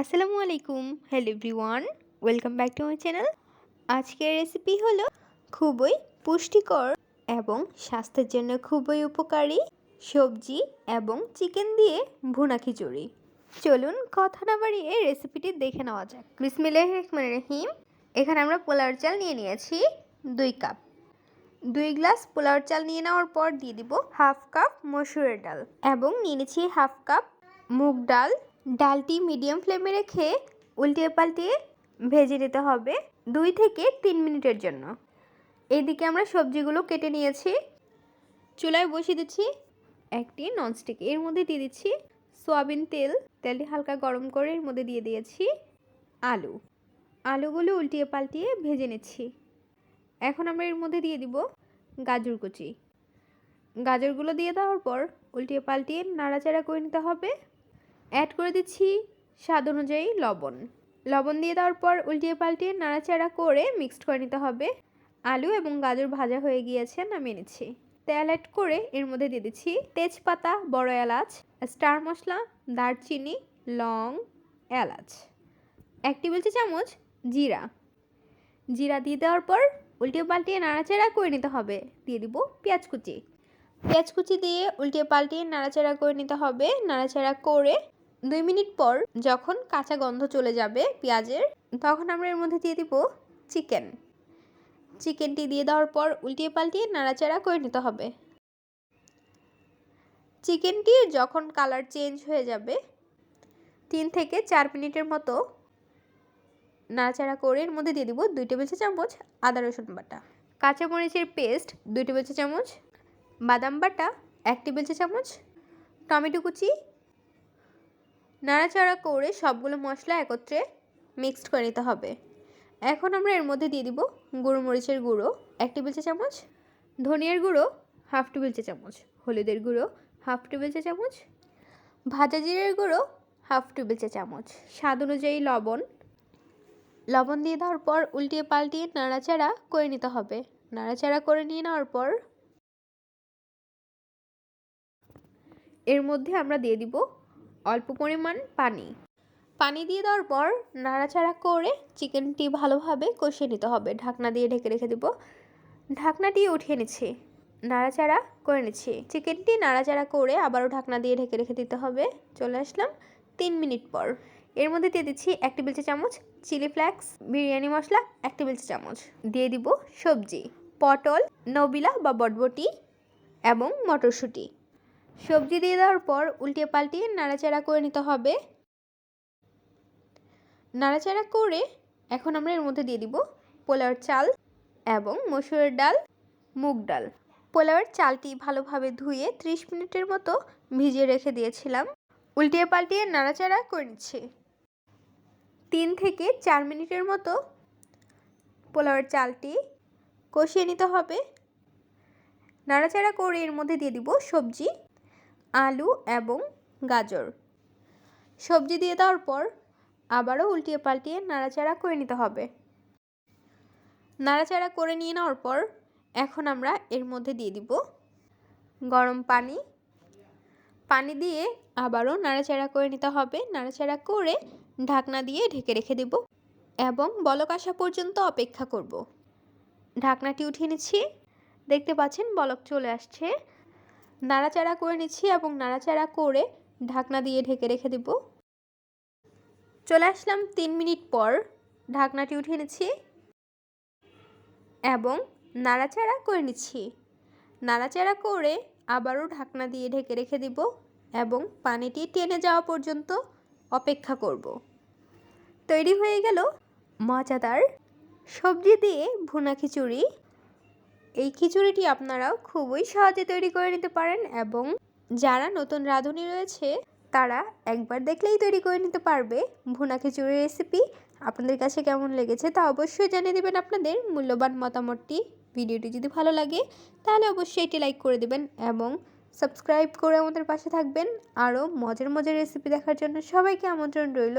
আসসালামু আলাইকুম hello everyone welcome back to my channel আজকের রেসিপি হলো খুবই পুষ্টিকর এবং স্বাস্থ্যের জন্য খুবই উপকারী সবজি এবং চিকেন দিয়ে ভুনা খিচুড়ি। চলুন কথা না বাড়িয়ে রেসিপিটি দেখে নেওয়া যাক। বিসমিল্লাহ রহমান রহিম। এখানে আমরা পোলাওর চাল নিয়ে নিয়েছি দুই কাপ দুই গ্লাস পোলাওর চাল নিয়ে নেওয়ার পর দিয়ে দিব হাফ কাপ মসুরের ডাল এবং নিয়ে নিচ্ছি হাফ কাপ মুগ ডাল ডালটি মিডিয়াম ফ্লেমে রেখে উল্টিয়ে পাল্টিয়ে ভেজে নিতে হবে দুই থেকে তিন মিনিটের জন্য। এইদিকে আমরা সবজিগুলো কেটে নিয়েছি। চুলায় বসিয়ে দিচ্ছি একটি ননস্টিক। এর মধ্যে দিয়ে দিচ্ছি সয়াবিন তেল। তেলটি হালকা গরম করে এর মধ্যে দিয়ে দিয়েছি আলু। আলুগুলো উল্টিয়ে পাল্টিয়ে ভেজে নিচ্ছি। এখন আমরা এর মধ্যে দিয়ে দিব গাজর কুচি। গাজরগুলো দিয়ে দেওয়ার পর উল্টিয়ে পাল্টিয়ে নাড়াচাড়া করে নিতে হবে। অ্যাড করে দিচ্ছি স্বাদ অনুযায়ী লবণ। লবণ দিয়ে দেওয়ার পর উল্টিয়ে পাল্টিয়ে নাড়াচাড়া করে মিক্সড করে নিতে হবে। আলু এবং গাজর ভাজা হয়ে গিয়েছে, নামিয়ে নিচ্ছি। তেল অ্যাড করে এর মধ্যে দিয়ে দিচ্ছি তেজপাতা, বড় এলাচ স্টার মশলা, দারচিনি, লং, এলাচ। এক টেবিল চামচ জিরা। জিরা দিয়ে দেওয়ার পর উল্টিয়ে পাল্টিয়ে নাড়াচাড়া করে নিতে হবে। দিয়ে দিব পেঁয়াজ কুচি। পেঁয়াজ কুচি দিয়ে উল্টিয়ে পাল্টিয়ে নাড়াচাড়া করে নিতে হবে। নাড়াচাড়া করে দুই মিনিট পর যখন কাঁচা গন্ধ চলে যাবে পেঁয়াজের, তখন আমরা এর মধ্যে দিয়ে দিব চিকেন। চিকেনটি দিয়ে দেওয়ার পর উল্টিয়ে পাল্টিয়ে নাড়াচাড়া করে নিতে হবে। চিকেনটি যখন কালার চেঞ্জ হয়ে যাবে, তিন থেকে চার মিনিটের মতো নাড়াচাড়া করে এর মধ্যে দিয়ে দিব দুই টেবিল চামচ আদা রসুন বাটা। কাঁচামরিচের পেস্ট দুই টেবিল চামচ, বাদাম বাটা এক টেবিল চামচ, টমেটো কুচি নাড়াচাড়া করে সবগুলো মশলা একত্রে মিক্সড করে নিতে হবে। এখন আমরা এর মধ্যে দিয়ে দিব গুঁড়ো মরিচের গুঁড়ো, এক টেবিল চা চামচ, ধনিয়ার গুঁড়ো, হাফ টেবিল চা চামচ, হলুদের গুঁড়ো, হাফ টেবিল চা চামচ, ভাজা জিরের গুঁড়ো, হাফ টেবিল চা চামচ। স্বাদ অনুযায়ী লবণ। লবণ দিয়ে দেওয়ার পর উল্টিয়ে পাল্টিয়ে নাড়াচাড়া করে নিতে হবে। নাড়াচাড়া করে নিয়ে নেওয়ার পর এর মধ্যে আমরা দিয়ে দিব অল্প পরিমাণ পানি। পানি দিয়ে দেওয়ার পর নাড়াচাড়া করে চিকেনটি ভালোভাবে কষিয়ে নিতে হবে। ঢাকনা দিয়ে ঢেকে রেখে দেব। ঢাকনাটি উঠিয়ে নিচ্ছি। নাড়াচাড়া করে নিচ্ছি। চিকেনটি নাড়াচাড়া করে আবারও ঢাকনা দিয়ে ঢেকে রেখে দিতে হবে। চলে আসলাম তিন মিনিট পর। এর মধ্যে দিয়ে দিচ্ছি এক টেবিল চা চামচ চিলি ফ্লেক্স, বিরিয়ানি মশলা এক টেবিল চা চামচ। দিয়ে দিব সবজি, পটল, নবিলা বা বটবটি এবং মটরশুঁটি। সবজি দিয়ে দেওয়ার পর উল্টিয়ে পাল্টিয়ে নাড়াচাড়া করে নিতে হবে। নাড়াচাড়া করে এখন আমরা এর মধ্যে দিয়ে দিব পোলাওয়ের চাল এবং মসুরের ডাল, মুগ ডাল। পোলাওয়ের চালটি ভালোভাবে ধুয়ে ত্রিশ মিনিটের মতো ভিজিয়ে রেখে দিয়েছিলাম। উল্টিয়ে পাল্টিয়ে নাড়াচাড়া করে নিচ্ছি। তিন থেকে চার মিনিটের মতো পোলাওয়ের চালটি কষিয়ে নিতে হবে। নাড়াচাড়া করে এর মধ্যে দিয়ে দিব সবজি। আলু এবং গাজর। সবজি দিয়ে দেওয়ার পর আবারও উল্টিয়ে পাল্টিয়ে নাড়াচাড়া করে নিতে হবে। নাড়াচাড়া করে নিয়ে নেওয়ার পর এখন আমরা এর মধ্যে দিয়ে দিব গরম পানি। পানি দিয়ে আবারও নাড়াচাড়া করে নিতে হবে। নাড়াচাড়া করে ঢাকনা দিয়ে ঢেকে রেখে দেব এবং বলক আসা পর্যন্ত অপেক্ষা করব। ঢাকনাটি উঠিয়ে নিচ্ছি। দেখতে পাচ্ছেন বলক চলে আসছে। নাড়াচাড়া করে নিচ্ছি এবং নাড়াচাড়া করে ঢাকনা দিয়ে ঢেকে রেখে দেব। চলে আসলাম তিন মিনিট পর ঢাকনাটি উঠিয়ে নিচ্ছি এবং নাড়াচাড়া করে নিচ্ছি। নাড়াচাড়া করে আবারও ঢাকনা দিয়ে ঢেকে রেখে দিব এবং পানিটি টেনে যাওয়া পর্যন্ত অপেক্ষা করব। তৈরি হয়ে গেল মজাদার সবজি দিয়ে ভুনা খিচুড়ি। এই খিচুড়িটি আপনারাও খুবই সহজে তৈরি করে নিতে পারেন এবং যারা নতুন রাঁধুনি রয়েছে, তারা একবার দেখলেই তৈরি করে নিতে পারবে। ভুনা খিচুড়ির রেসিপি আপনাদের কাছে কেমন লেগেছে তা অবশ্যই জানিয়ে দেবেন আপনাদের মূল্যবান মতামতটি। ভিডিওটি যদি ভালো লাগে, তাহলে অবশ্যই এটি লাইক করে দেবেন এবং সাবস্ক্রাইব করে আমাদের পাশে থাকবেন। আরও মজার মজার রেসিপি দেখার জন্য সবাইকে আমন্ত্রণ রইল।